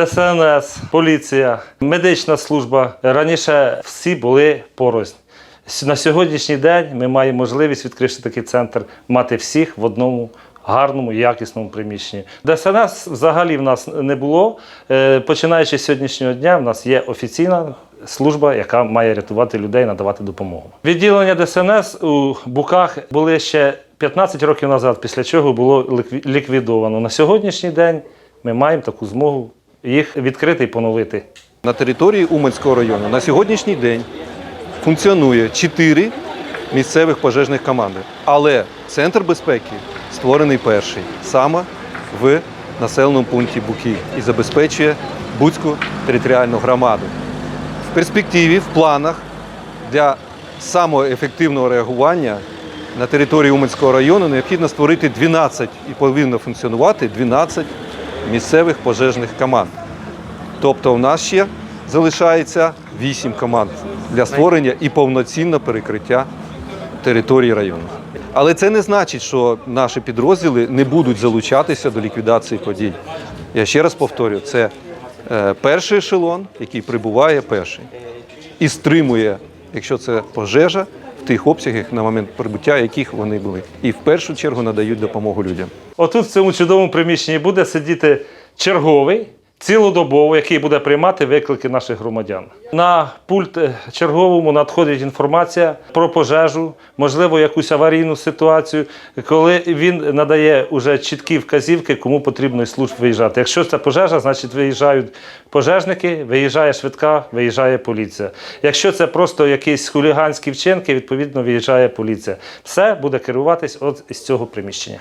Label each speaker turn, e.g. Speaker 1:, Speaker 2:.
Speaker 1: ДСНС, поліція, медична служба. Раніше всі були порознь. На сьогоднішній день ми маємо можливість, відкривши такий центр, мати всіх в одному гарному, якісному приміщенні. ДСНС взагалі в нас не було. Е, Починаючи з сьогоднішнього дня, в нас є офіційна служба, яка має рятувати людей, надавати допомогу. Відділення ДСНС у Буках були ще 15 років назад, після чого було лікві- ліквідовано. На сьогоднішній день ми маємо таку змогу їх відкрити і поновити.
Speaker 2: На території Уманського району на сьогоднішній день функціонує чотири місцевих пожежних команди. Але центр безпеки створений перший саме в населеному пункті Буки і забезпечує Буцьку територіальну громаду. В перспективі, в планах для самого ефективного реагування на території Уманського району необхідно створити 12 і повинно функціонувати 12 місцевих пожежних команд. Тобто у нас ще залишається 8 команд для створення і повноцінного перекриття території району. Але це не значить, що наші підрозділи не будуть залучатися до ліквідації подій. Я ще раз повторю, це е, перший ешелон, який прибуває перший, і стримує, якщо це пожежа, тих обсягах, на момент прибуття яких вони були. І в першу чергу надають допомогу людям.
Speaker 1: Отут в цьому чудовому приміщенні буде сидіти черговий. Цілодобово, який буде приймати виклики наших громадян. На пульт е, черговому надходить інформація про пожежу, можливо, якусь аварійну ситуацію, коли він надає уже чіткі вказівки, кому потрібно із служб виїжджати. Якщо це пожежа, значить виїжджають пожежники, виїжджає швидка, виїжджає поліція. Якщо це просто якісь хуліганські вчинки, відповідно виїжджає поліція. Все буде керуватись от з цього приміщення.